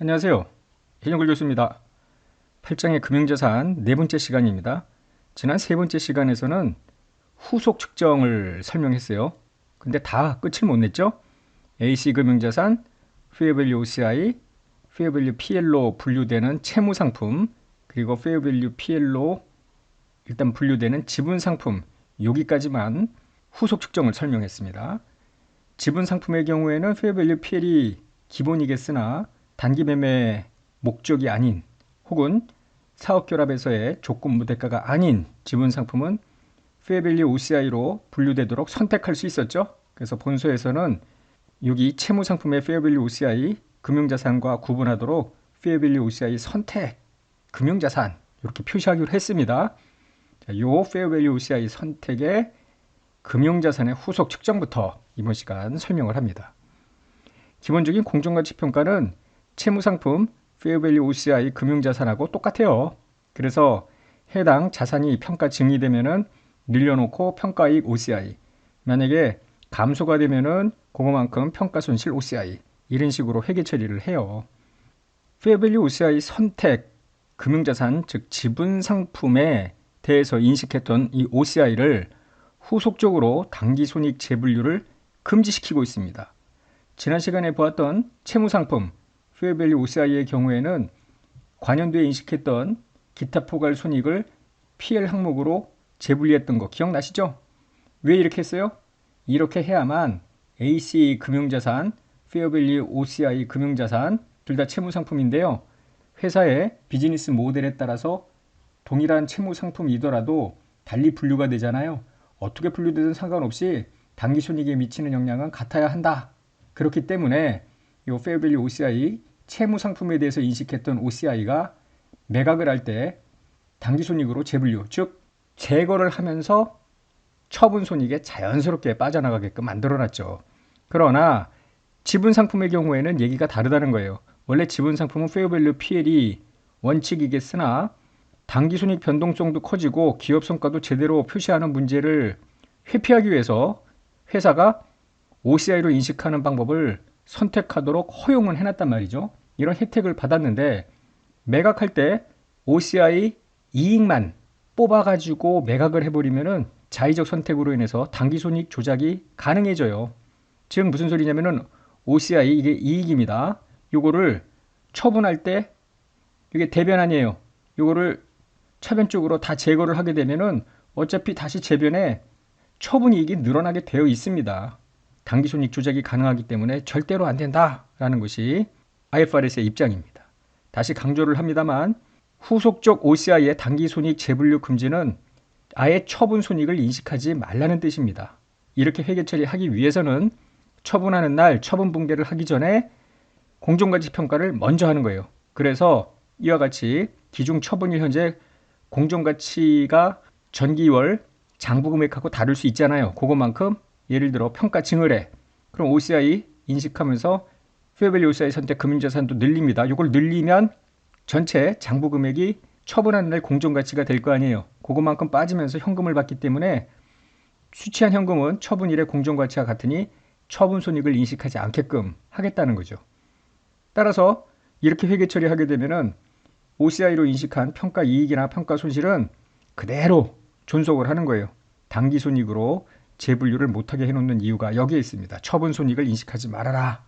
안녕하세요. 해영글 교수입니다. 8장의 금융자산 네 번째 시간입니다. 지난 세 번째 시간에서는 후속 측정을 설명했어요. 근데 다 끝을 못 냈죠? AC 금융자산, Fair Value OCI, Fair Value PL로 분류되는 채무 상품, 그리고 Fair Value PL로 일단 분류되는 지분 상품, 여기까지만 후속 측정을 설명했습니다. 지분 상품의 경우에는 Fair Value PL이 기본이겠으나 단기 매매 목적이 아닌 혹은 사업 결합에서의 조건 무대가가 아닌 지분 상품은 페어밸류 OCI로 분류되도록 선택할 수 있었죠. 그래서 본서에서는 여기 채무 상품의 페어밸류 OCI 금융자산과 구분하도록 페어밸류 OCI 선택 금융자산 이렇게 표시하기로 했습니다. 자, 요 페어밸류 OCI 선택의 금융자산의 후속 측정부터 이번 시간 설명을 합니다. 기본적인 공정가치 평가는 채무상품 페어밸류 OCI 금융자산하고 똑같아요. 그래서 해당 자산이 평가 증이되면은 늘려놓고 평가이익 OCI 만약에 감소가 되면은 그거만큼 평가손실 OCI 이런 식으로 회계 처리를 해요. 페어밸류 OCI 선택 금융자산 즉 지분 상품에 대해서 인식했던 이 OCI를 후속적으로 당기손익 재분류를 금지시키고 있습니다. 지난 시간에 보았던 채무상품 페어밸류 OCI의 경우에는 관연도에 인식했던 기타 포괄 손익을 PL 항목으로 재분리했던 거 기억나시죠? 왜 이렇게 했어요? 이렇게 해야만 AC 금융자산, 페어밸류 OCI 금융자산 둘 다 채무상품인데요. 회사의 비즈니스 모델에 따라서 동일한 채무상품이더라도 달리 분류가 되잖아요. 어떻게 분류되든 상관없이 당기손익에 미치는 영향은 같아야 한다. 그렇기 때문에 이 페어밸류 OCI 채무 상품에 대해서 인식했던 OCI가 매각을 할 때 당기손익으로 재분류, 즉 제거를 하면서 처분 손익에 자연스럽게 빠져나가게끔 만들어놨죠. 그러나 지분 상품의 경우에는 얘기가 다르다는 거예요. 원래 지분 상품은 페어밸류 PL이 원칙이겠으나 당기손익 변동성도 커지고 기업 성과도 제대로 표시하는 문제를 회피하기 위해서 회사가 OCI로 인식하는 방법을 선택하도록 허용을 해놨단 말이죠. 이런 혜택을 받았는데 매각할 때 OCI 이익만 뽑아가지고 매각을 해버리면은 자의적 선택으로 인해서 당기손익 조작이 가능해져요. 즉 무슨 소리냐면은 OCI 이게 이익입니다. 요거를 처분할 때 이게 대변 아니에요. 요거를 차변 쪽으로 다 제거를 하게 되면은 어차피 다시 재변에 처분 이익이 늘어나게 되어 있습니다. 당기손익 조작이 가능하기 때문에 절대로 안 된다라는 것이 IFRS의 입장입니다. 다시 강조를 합니다만 후속적 OCI의 단기 손익 재분류 금지는 아예 처분 손익을 인식하지 말라는 뜻입니다. 이렇게 회계 처리하기 위해서는 처분하는 날 처분 붕괴를 하기 전에 공정가치 평가를 먼저 하는 거예요. 그래서 이와 같이 기중 처분일 현재 공정가치가 전기월 장부금액하고 다를 수 있잖아요. 그것만큼 예를 들어 평가 증을해. 그럼 OCI 인식하면서 페어밸류 OCI 선택 금융자산도 늘립니다. 이걸 늘리면 전체 장부 금액이 처분하는 날 공정가치가 될 거 아니에요. 그것만큼 빠지면서 현금을 받기 때문에 수취한 현금은 처분일의 공정가치와 같으니 처분 손익을 인식하지 않게끔 하겠다는 거죠. 따라서 이렇게 회계 처리하게 되면은 OCI로 인식한 평가 이익이나 평가 손실은 그대로 존속을 하는 거예요. 단기 손익으로 재분류를 못하게 해놓는 이유가 여기에 있습니다. 처분 손익을 인식하지 말아라.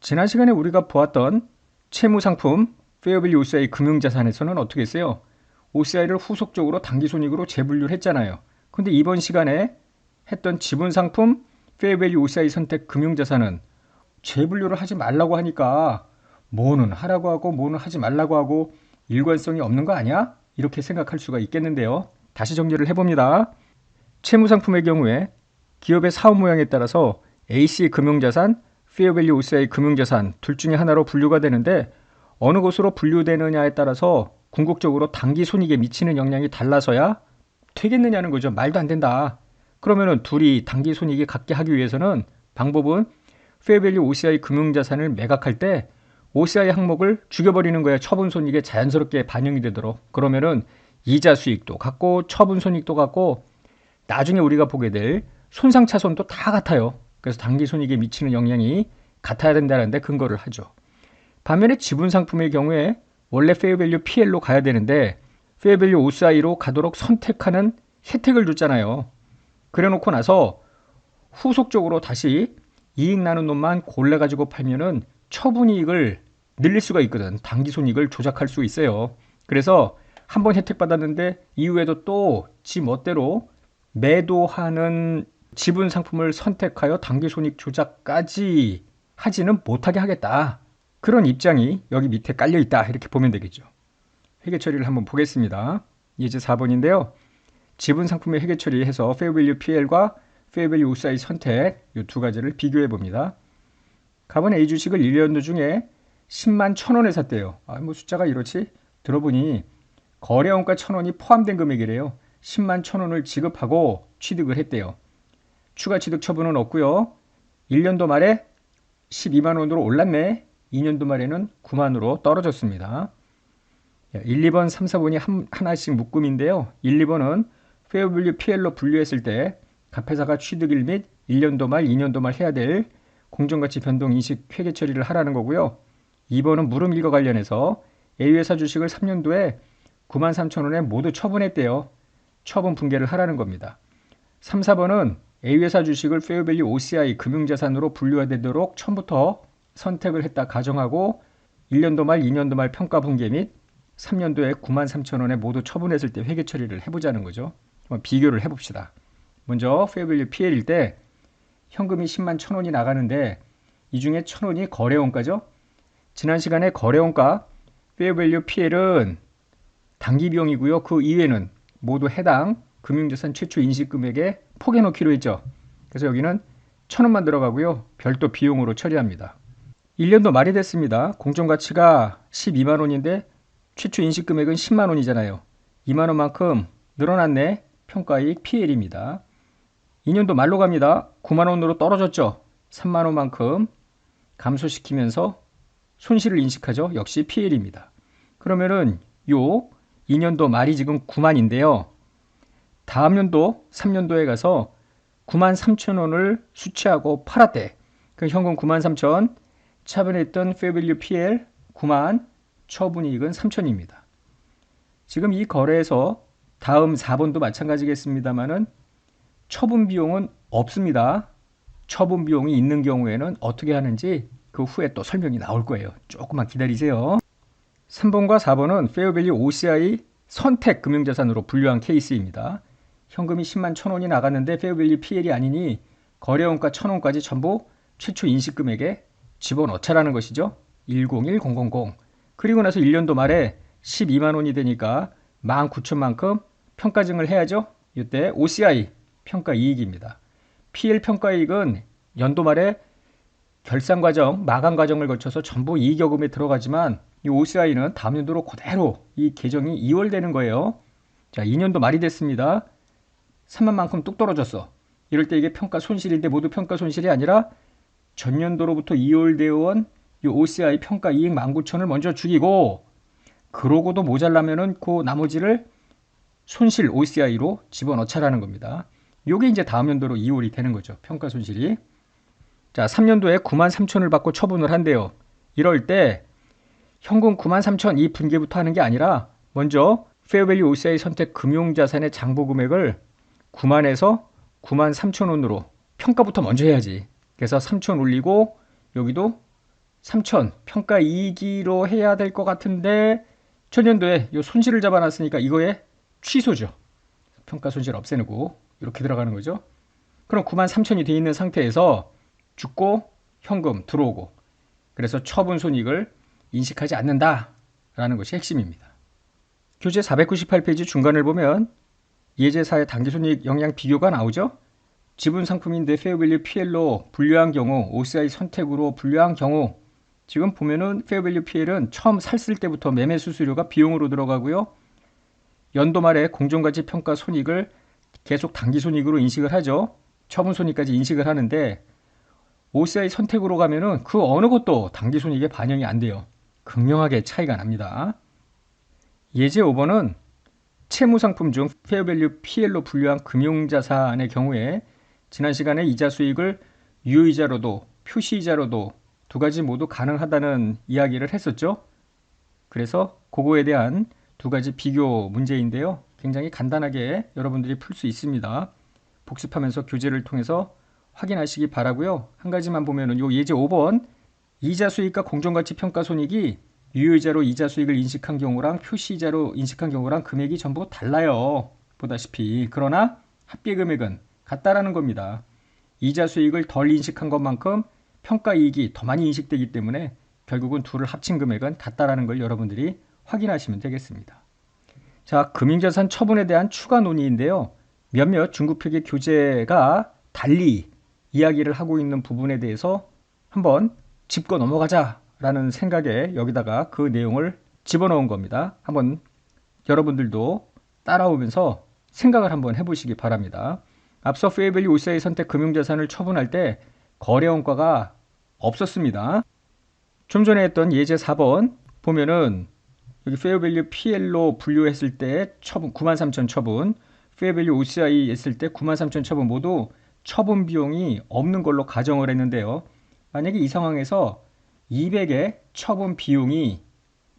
지난 시간에 우리가 보았던 채무상품 페어밸류 OCI 금융자산에서는 어떻게 했어요? OCI를 후속적으로 단기손익으로 재분류를 했잖아요. 근데 이번 시간에 했던 지분상품 페어밸류 OCI 선택 금융자산은 재분류를 하지 말라고 하니까 뭐는 하라고 하고 뭐는 하지 말라고 하고 일관성이 없는 거 아니야? 이렇게 생각할 수가 있겠는데요. 다시 정리를 해봅니다. 채무상품의 경우에 기업의 사업 모양에 따라서 AC 금융자산, 페어밸류 OCI 금융자산 둘 중에 하나로 분류가 되는데 어느 곳으로 분류되느냐에 따라서 궁극적으로 단기 손익에 미치는 영향이 달라서야 되겠느냐는 거죠. 말도 안 된다. 그러면은 둘이 단기 손익이 갖게 하기 위해서는 방법은 페어밸류 OCI 금융자산을 매각할 때 OCI 항목을 죽여버리는 거예요. 처분 손익에 자연스럽게 반영이 되도록. 그러면은 이자 수익도 같고 처분 손익도 같고 나중에 우리가 보게 될 손상 차손도 다 같아요. 그래서 단기 손익에 미치는 영향이 같아야 된다는데 근거를 하죠. 반면에 지분 상품의 경우에 원래 페어밸류 PL로 가야 되는데 페어밸류 OCI로 가도록 선택하는 혜택을 줬잖아요. 그래 놓고 나서 후속적으로 다시 이익 나는 놈만 골라 가지고 팔면은 처분이익을 늘릴 수가 있거든. 단기 손익을 조작할 수 있어요. 그래서 한 번 혜택 받았는데 이후에도 또 지 멋대로 매도하는 지분 상품을 선택하여 단기 손익 조작까지 하지는 못하게 하겠다. 그런 입장이 여기 밑에 깔려 있다. 이렇게 보면 되겠죠. 회계 처리를 한번 보겠습니다. 예제 4번인데요. 지분 상품의 회계 처리해서 Value PL과 Value OCI 선택 이 두 가지를 비교해 봅니다. 가번 A 주식을 1년도 중에 10만 1천원에 샀대요. 아, 뭐 숫자가 이렇지? 들어보니 거래원가 1천원이 포함된 금액이래요. 10만 1천원을 지급하고 취득을 했대요. 추가 취득 처분은 없고요. 1년도 말에 12만 원으로 올랐네. 2년도 말에는 9만으로 떨어졌습니다. 1, 2번, 3, 4번이 한, 하나씩 묶음인데요. 1, 2번은 페어밸류 PL로 분류했을 때 갑회사가 취득일 및 1년도 말, 2년도 말 해야 될 공정가치 변동 인식 회계 처리를 하라는 거고요. 2번은 물음일과 관련해서 A회사 주식을 3년도에 9만 3천 원에 모두 처분했대요. 처분 분개를 하라는 겁니다. 3, 4번은 A회사 주식을 페어밸류 OCI 금융자산으로 분류되도록 처음부터 선택을 했다 가정하고 1년도 말, 2년도 말 평가 분개 및 3년도에 9만 3천 원에 모두 처분했을 때 회계 처리를 해보자는 거죠. 비교를 해봅시다. 먼저 페어밸류 PL일 때 현금이 10만 1천 원이 나가는데 이 중에 1천 원이 거래원가죠. 지난 시간에 거래원가 페어밸류 PL은 단기 비용이고요. 그 이외에는 모두 해당 금융자산 최초 인식 금액에 포개 놓기로 했죠. 그래서 여기는 천 원만 들어가고요. 별도 비용으로 처리합니다. 1년도 말이 됐습니다. 공정가치가 12만 원인데 최초 인식금액은 10만 원이잖아요. 2만 원만큼 늘어났네. 평가이익 PL입니다. 2년도 말로 갑니다. 9만 원으로 떨어졌죠. 3만 원만큼 감소시키면서 손실을 인식하죠. 역시 PL입니다. 그러면은 요 2년도 말이 지금 9만인데요. 다음 년도 3년도에 가서 9만 3천 원을 수취하고 팔았대. 그 현금 9만 3천, 차변했던 페어밸류 PL 9만, 처분이익은 3천입니다. 지금 이 거래에서 다음 4번도 마찬가지겠습니다만은 처분 비용은 없습니다. 처분 비용이 있는 경우에는 어떻게 하는지 그 후에 또 설명이 나올 거예요. 조금만 기다리세요. 3번과 4번은 페어밸류 OCI 선택 금융자산으로 분류한 케이스입니다. 현금이 10만 1천원이 나갔는데 페어밸류 PL이 아니니 거래원가 1천원까지 전부 최초 인식금액에 집어넣자라는 것이죠. 101000. 그리고 나서 1년도 말에 12만 원이 되니까 19,000만큼 평가증을 해야죠. 이때 OCI 평가 이익입니다. PL 평가 이익은 연도 말에 결산 과정, 마감 과정을 거쳐서 전부 이익여금에 들어가지만 이 OCI는 다음 연도로 그대로 이 계정이 2월 되는 거예요. 자, 2년도 말이 됐습니다. 3만만큼 뚝 떨어졌어. 이럴 때 이게 평가 손실인데 모두 평가 손실이 아니라 전년도로부터 2월 되어 온 이 OCI 평가 이익 19,000을 먼저 죽이고 그러고도 모자라면은 그 나머지를 손실 OCI로 집어넣자라는 겁니다. 요게 이제 다음 연도로 2월이 되는 거죠. 평가 손실이. 자, 3년도에 9만 3천을 받고 처분을 한대요. 이럴 때 현금 9만 3천 이 분기부터 하는 게 아니라 먼저 페어밸류 OCI 선택 금융자산의 장부 금액을 9만에서 9만 3천 원으로 평가부터 먼저 해야지. 그래서 3천 올리고 여기도 3천 평가 이익으로 해야 될 것 같은데 전년도에 이 손실을 잡아놨으니까 이거에 취소죠. 평가 손실 없애고 이렇게 들어가는 거죠. 그럼 9만 3천이 돼 있는 상태에서 죽고 현금 들어오고 그래서 처분 손익을 인식하지 않는다라는 것이 핵심입니다. 교재 498페이지 중간을 보면 예제사의 단기손익 영향 비교가 나오죠. 지분 상품인데 페어밸류 PL로 분류한 경우 OCI 선택으로 분류한 경우 지금 보면은 페어밸류 PL은 처음 샀을 때부터 매매 수수료가 비용으로 들어가고요. 연도 말에 공정가치 평가 손익을 계속 단기 손익으로 인식을 하죠. 처분 손익까지 인식을 하는데 OCI 선택으로 가면은 그 어느 것도 단기 손익에 반영이 안 돼요. 극명하게 차이가 납니다. 예제 5번은 채무상품 중 페어밸류 PL로 분류한 금융자산의 경우에 지난 시간에 이자 수익을 유이자로도 표시이자로도 두 가지 모두 가능하다는 이야기를 했었죠. 그래서 그거에 대한 두 가지 비교 문제인데요. 굉장히 간단하게 여러분들이 풀 수 있습니다. 복습하면서 교재를 통해서 확인하시기 바라고요. 한 가지만 보면은 요 예제 5번 이자 수익과 공정가치 평가 손익이 유효이자로 이자 수익을 인식한 경우랑 표시이자로 인식한 경우랑 금액이 전부 달라요. 보다시피 그러나 합계 금액은 같다라는 겁니다. 이자 수익을 덜 인식한 것만큼 평가 이익이 더 많이 인식되기 때문에 결국은 둘을 합친 금액은 같다라는 걸 여러분들이 확인하시면 되겠습니다. 자, 금융자산 처분에 대한 추가 논의인데요. 몇몇 중국표기 교재가 달리 이야기를 하고 있는 부분에 대해서 한번 짚고 넘어가자 라는 생각에 여기다가 그 내용을 집어넣은 겁니다. 한번 여러분들도 따라오면서 생각을 한번 해보시기 바랍니다. 앞서 페이밸류 오사의 선택 금융자산을 처분할 때 거래원가가 없었습니다. 좀 전에 했던 예제 4번 보면은 여기 페어밸류 PL로 분류했을 때 처분 93,000 처분, 페어밸류 OCI 했을 때 93,000 처분 모두 처분 비용이 없는 걸로 가정을 했는데요. 만약에 이 상황에서 200의 처분 비용이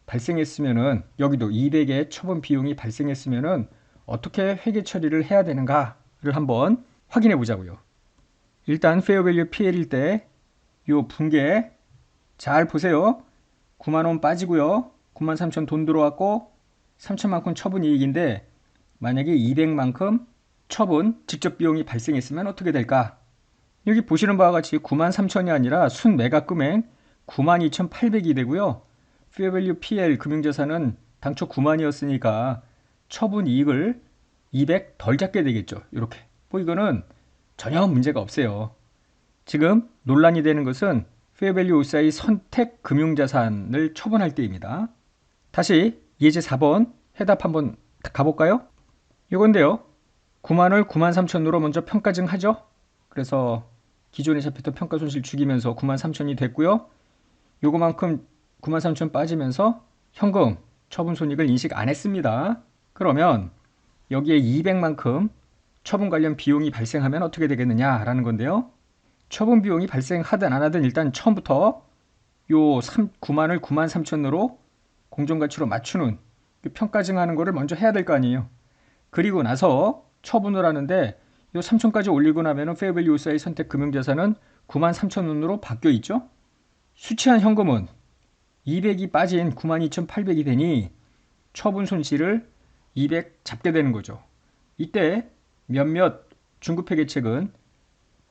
발생했으면은 여기도 200의 처분 비용이 발생했으면은 어떻게 회계 처리를 해야 되는가를 한번 확인해 보자고요. 일단 페어밸류 PL일 때 요 분계 잘 보세요. 9만 원 빠지고요. 9만 3천 돈 들어왔고 3천만큼 처분 이익인데 만약에 200만큼 처분 직접 비용이 발생했으면 어떻게 될까? 여기 보시는 바와 같이 9만 3천이 아니라 순 매각 금액 9만 2,800이 되고요. 페어밸류 PL 금융자산은 당초 9만이었으니까 처분 이익을 200 덜 잡게 되겠죠. 이렇게. 뭐 이거는 전혀 문제가 없어요. 지금 논란이 되는 것은 페어밸류 오사의 선택 금융자산을 처분할 때입니다. 다시 예제 4번 해답 한번 가볼까요? 이건데요. 9만을 9만 3천으로 먼저 평가 증 하죠. 그래서 기존에 잡혔던 평가 손실 죽이면서 9만 3천이 됐고요. 요거만큼 9만 3천 빠지면서 현금 처분 손익을 인식 안 했습니다. 그러면 여기에 200만큼 처분 관련 비용이 발생하면 어떻게 되겠느냐라는 건데요. 처분 비용이 발생하든 안 하든 일단 처음부터 요 3, 9만을 9만 3천으로 공정가치로 맞추는 평가 증하는 거를 먼저 해야 될 거 아니에요. 그리고 나서 처분을 하는데 요 3천까지 올리고 나면은 페어밸류 사의 선택 금융자산은 9만 3천 원으로 바뀌어 있죠. 수치한 현금은 200이 빠진 9만 2,800이 되니 처분 손실을 200 잡게 되는 거죠. 이때 몇몇 중급 회계책은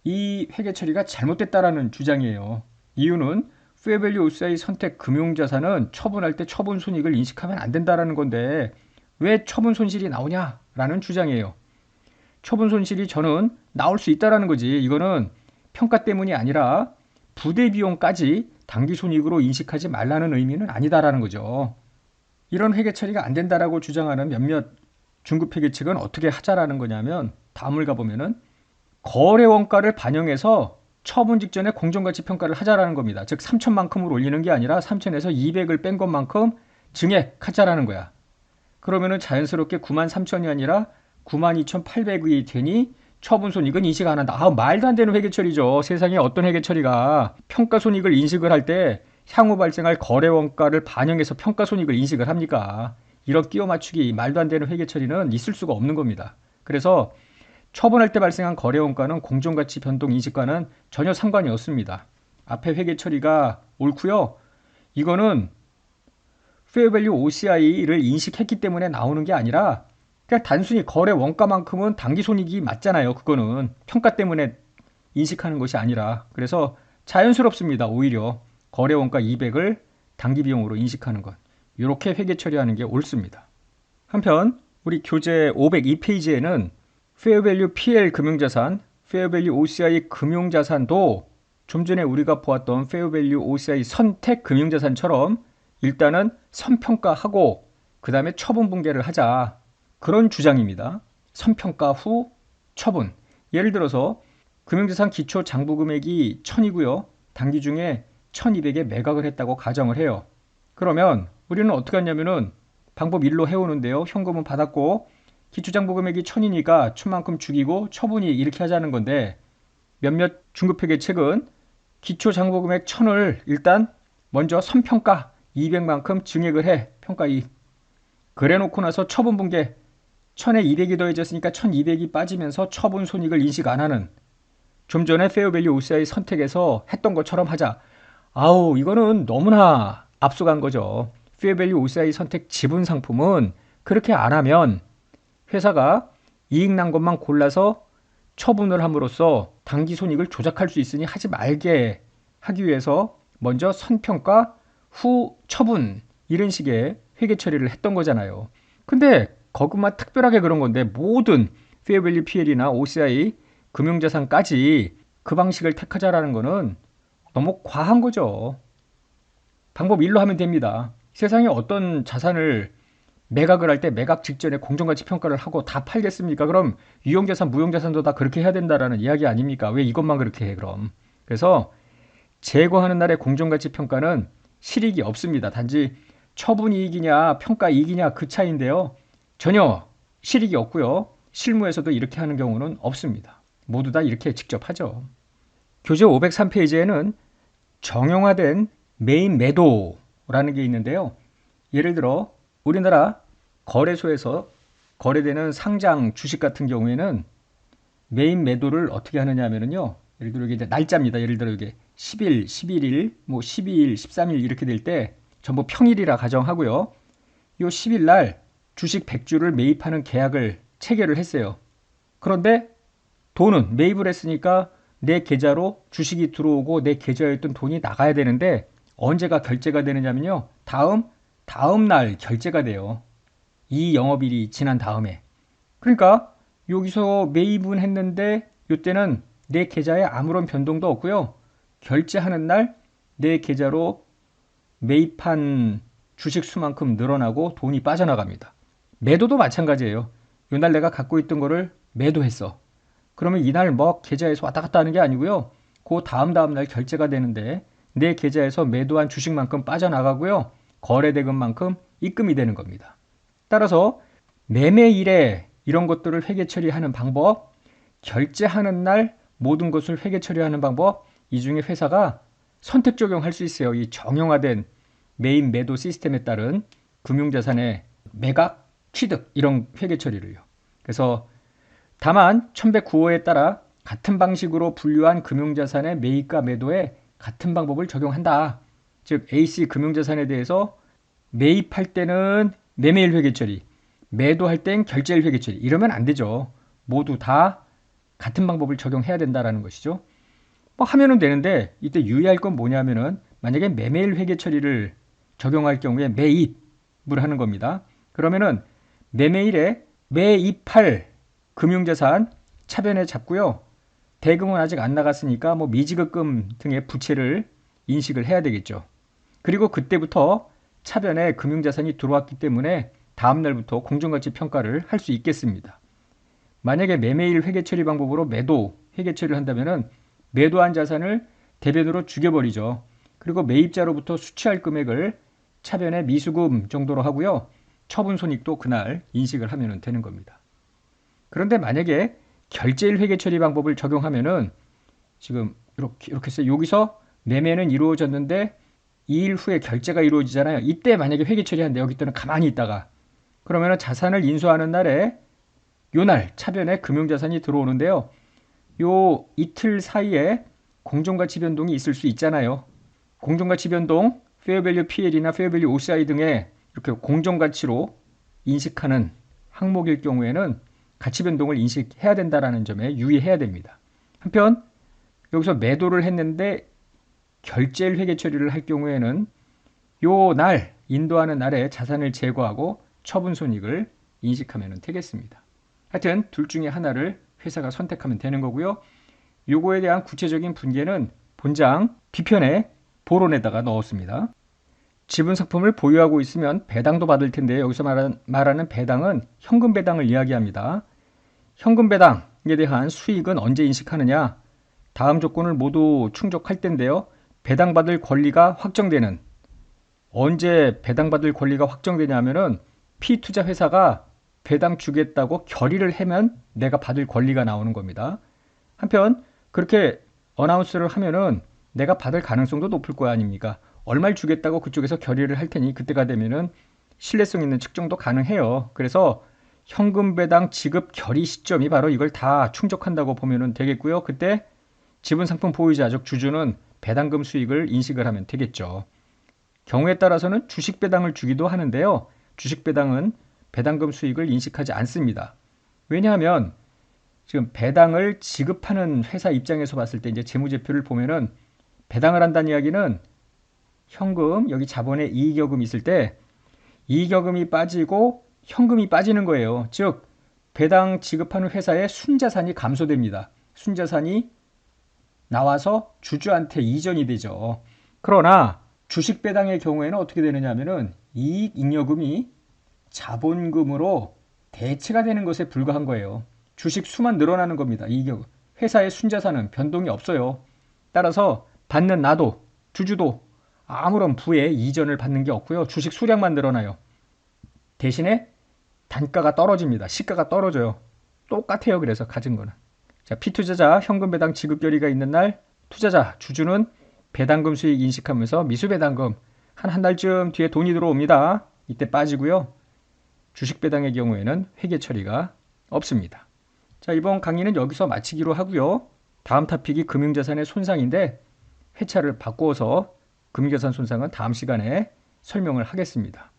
이 회계 처리가 잘못됐다라는 주장이에요. 이유는 페어밸류 오사의 선택 금융자산은 처분할 때 처분 손익을 인식하면 안 된다라는 건데 왜 처분 손실이 나오냐라는 주장이에요. 처분 손실이 저는 나올 수 있다라는 거지. 이거는 평가 때문이 아니라 부대 비용까지 단기 손익으로 인식하지 말라는 의미는 아니다라는 거죠. 이런 회계 처리가 안 된다라고 주장하는 몇몇 중급 회계 측은 어떻게 하자라는 거냐면 다음을 가보면은 거래 원가를 반영해서 처분 직전에 공정가치 평가를 하자라는 겁니다. 즉 3천만큼을 올리는 게 아니라 3천에서 200을 뺀 것만큼 증액하자라는 거야. 그러면은 자연스럽게 9만 3천이 아니라 9만 2,800이 되니 처분 손익은 인식 안 한다. 아, 말도 안 되는 회계 처리죠. 세상에 어떤 회계 처리가 평가 손익을 인식을 할 때 향후 발생할 거래 원가를 반영해서 평가 손익을 인식을 합니까? 이런 끼워 맞추기 말도 안 되는 회계 처리는 있을 수가 없는 겁니다. 그래서 처분할 때 발생한 거래 원가는 공정가치 변동 인식과는 전혀 상관이 없습니다. 앞에 회계 처리가 옳고요. 이거는 value OCI를 인식했기 때문에 나오는 게 아니라 그냥 단순히 거래 원가만큼은 단기 손익이 맞잖아요. 그거는 평가 때문에 인식하는 것이 아니라 그래서 자연스럽습니다. 오히려 거래 원가 200을 단기 비용으로 인식하는 것. 이렇게 회계 처리하는 게 옳습니다. 한편 우리 교재 502페이지에는 Fair Value PL 금융자산, Value OCI 금융자산도 좀 전에 우리가 보았던 Value OCI 선택 금융자산처럼 일단은 선평가하고 그 다음에 처분 분계를 하자. 그런 주장입니다. 선평가 후 처분. 예를 들어서 금융자산 기초 장부 금액이 1000이고요. 단기 중에 1200에 매각을 했다고 가정을 해요. 그러면 우리는 어떻게 하냐면은 방법 1로 해오는데요. 현금은 받았고 기초장부 금액이 1000이니까 1000만큼 죽이고 처분이 이렇게 하자는 건데 몇몇 중급회계 책은 기초 장부 금액 1000을 일단 먼저 선평가 200만큼 증액을 해 평가 2 그래 놓고 나서 처분 분계 1000에 200이 더해졌으니까 1200이 빠지면서 처분 손익을 인식 안 하는 좀 전에 페어밸류 OCI 선택에서 했던 것처럼 하자. 아우 이거는 너무나 앞서간 거죠. 페어밸류 OCI 선택 지분 상품은 그렇게 안 하면 회사가 이익 난 것만 골라서 처분을 함으로써 단기 손익을 조작할 수 있으니 하지 말게 하기 위해서 먼저 선평가 후 처분 이런 식의 회계 처리를 했던 거잖아요. 근데 거기만 특별하게 그런 건데 모든 페어밸류 PL이나 OCI 금융자산까지 그 방식을 택하자라는 거는 너무 과한 거죠. 방법 1로 하면 됩니다. 세상에 어떤 자산을 매각을 할 때 매각 직전에 공정가치 평가를 하고 다 팔겠습니까? 그럼 유용자산, 무용자산도 다 그렇게 해야 된다라는 이야기 아닙니까? 왜 이것만 그렇게 해, 그럼? 그래서 제거하는 날의 공정가치 평가는 실익이 없습니다. 단지 처분 이익이냐, 평가 이익이냐 그 차이인데요. 전혀 실익이 없고요. 실무에서도 이렇게 하는 경우는 없습니다. 모두 다 이렇게 직접 하죠. 교재 503페이지에는 정형화된 메인 매도라는 게 있는데요. 예를 들어 우리나라 거래소에서 거래되는 상장 주식 같은 경우에는 메인 매도를 어떻게 하느냐 하면은요. 예를 들어 이게 날짜입니다. 예를 들어 이게 10일, 11일, 뭐 12일, 13일 이렇게 될 때 전부 평일이라 가정하고요. 요 10일 날 주식 100주를 매입하는 계약을 체결을 했어요. 그런데 돈은 매입을 했으니까 내 계좌로 주식이 들어오고 내 계좌였던 돈이 나가야 되는데 언제가 결제가 되느냐면요. 다음 다음 날 결제가 돼요. 이 영업일이 지난 다음에. 그러니까 여기서 매입은 했는데 이때는 내 계좌에 아무런 변동도 없고요. 결제하는 날 내 계좌로 매입한 주식 수만큼 늘어나고 돈이 빠져나갑니다. 매도도 마찬가지예요. 이날 내가 갖고 있던 거를 매도했어. 그러면 이날 뭐 계좌에서 왔다 갔다 하는 게 아니고요. 그 다음 다음 날 결제가 되는데 내 계좌에서 매도한 주식만큼 빠져나가고요. 거래 대금만큼 입금이 되는 겁니다. 따라서 매매일에 이런 것들을 회계 처리하는 방법, 결제하는 날 모든 것을 회계 처리하는 방법, 이 중에 회사가 선택 적용할 수 있어요. 이 정형화된 메인 매도 시스템에 따른 금융자산의 매각, 취득 이런 회계 처리를요. 그래서 다만 1109호에 따라 같은 방식으로 분류한 금융자산의 매입과 매도에 같은 방법을 적용한다. 즉 AC 금융자산에 대해서 매입할 때는 매매일 회계 처리, 매도할 땐 결제일 회계 처리 이러면 안 되죠. 모두 다 같은 방법을 적용해야 된다라는 것이죠. 뭐 하면은 되는데 이때 유의할 건 뭐냐면은 만약에 매매일 회계 처리를 적용할 경우에 매입을 하는 겁니다. 그러면은 매매일에 매입할 금융자산 차변에 잡고요. 대금은 아직 안 나갔으니까 뭐 미지급금 등의 부채를 인식을 해야 되겠죠. 그리고 그때부터 차변에 금융자산이 들어왔기 때문에 다음 날부터 공정가치 평가를 할 수 있겠습니다. 만약에 매매일 회계 처리 방법으로 매도 회계 처리를 한다면은 매도한 자산을 대변으로 죽여버리죠. 그리고 매입자로부터 수취할 금액을 차변의 미수금 정도로 하고요. 처분 손익도 그날 인식을 하면 되는 겁니다. 그런데 만약에 결제일 회계 처리 방법을 적용하면은 지금 이렇게 이렇게 해서 여기서 매매는 이루어졌는데 2일 후에 결제가 이루어지잖아요. 이때 만약에 회계 처리한데 여기 때는 가만히 있다가 그러면 자산을 인수하는 날에 요 날 차변에 금융자산이 들어오는데요. 요 이틀 사이에 공정가치 변동이 있을 수 있잖아요. 공정가치 변동, 페어밸류 PL이나 페어밸류 OCI 등의 이렇게 공정 가치로 인식하는 항목일 경우에는 가치 변동을 인식해야 된다라는 점에 유의해야 됩니다. 한편 여기서 매도를 했는데 결제일 회계 처리를 할 경우에는 요 날 인도하는 날에 자산을 제거하고 처분 손익을 인식하면 되겠습니다. 하여튼 둘 중에 하나를 회사가 선택하면 되는 거고요. 요거에 대한 구체적인 분계는 본장 비편에 보론에다가 넣었습니다. 지분 상품을 보유하고 있으면 배당도 받을 텐데 여기서 말하는, 말하는 배당은 현금 배당을 이야기합니다. 현금 배당에 대한 수익은 언제 인식하느냐? 다음 조건을 모두 충족할 텐데요. 배당받을 권리가 확정되는 언제 배당받을 권리가 확정되냐면은 피투자 회사가 배당 주겠다고 결의를 하면 내가 받을 권리가 나오는 겁니다. 한편 그렇게 어나운스를 하면은 내가 받을 가능성도 높을 거 아닙니까? 얼마를 주겠다고 그쪽에서 결의를 할 테니 그때가 되면은 신뢰성 있는 측정도 가능해요. 그래서 현금 배당 지급 결의 시점이 바로 이걸 다 충족한다고 보면 되겠고요. 그때 지분 상품 보유자적 주주는 배당금 수익을 인식을 하면 되겠죠. 경우에 따라서는 주식 배당을 주기도 하는데요. 주식 배당은 배당금 수익을 인식하지 않습니다. 왜냐하면 지금 배당을 지급하는 회사 입장에서 봤을 때 이제 재무제표를 보면은 배당을 한다는 이야기는 현금 여기 자본에 이익여금 있을 때 이익여금이 빠지고 현금이 빠지는 거예요. 즉 배당 지급하는 회사의 순자산이 감소됩니다. 순자산이 나와서 주주한테 이전이 되죠. 그러나 주식 배당의 경우에는 어떻게 되느냐 하면은 이익 잉여금이 자본금으로 대체가 되는 것에 불과한 거예요. 주식 수만 늘어나는 겁니다. 이익여금. 회사의 순자산은 변동이 없어요. 따라서 받는 나도 주주도 아무런 부의 이전을 받는 게 없고요. 주식 수량만 늘어나요. 대신에 단가가 떨어집니다. 시가가 떨어져요. 똑같아요. 그래서 가진 거는. 자, 피투자자 현금 배당 지급 결의가 있는 날 투자자 주주는 배당금 수익 인식하면서 미수 배당금 한 한 달쯤 뒤에 돈이 들어옵니다. 이때 빠지고요. 주식 배당의 경우에는 회계 처리가 없습니다. 자, 이번 강의는 여기서 마치기로 하고요. 다음 타픽이 금융자산의 손상인데 회차를 바꾸어서 금융자산 손상은 다음 시간에 설명을 하겠습니다.